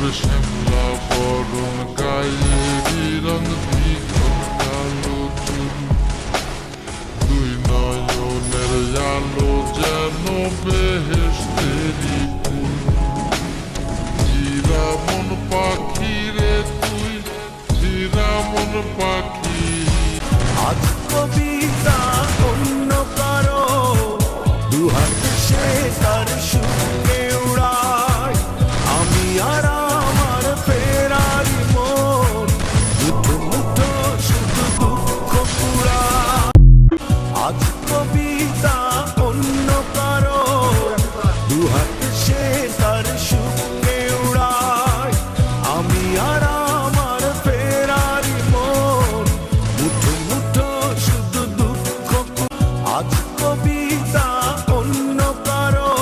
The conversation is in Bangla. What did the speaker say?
Oder Schempler vor und Geile Die dann das Miet und Gallo tun Lui naio nere jallo Geno beheste di pun Tira mon pakire tui Tira mon pakire আজ কবিতা কবিতা, অন্য কারও। দুহাত সে উড়ায়। আমি আর আমার ফেরারি মন। মুঠো শুধু দুঃখ। আজ কবিতা, অন্য কারও।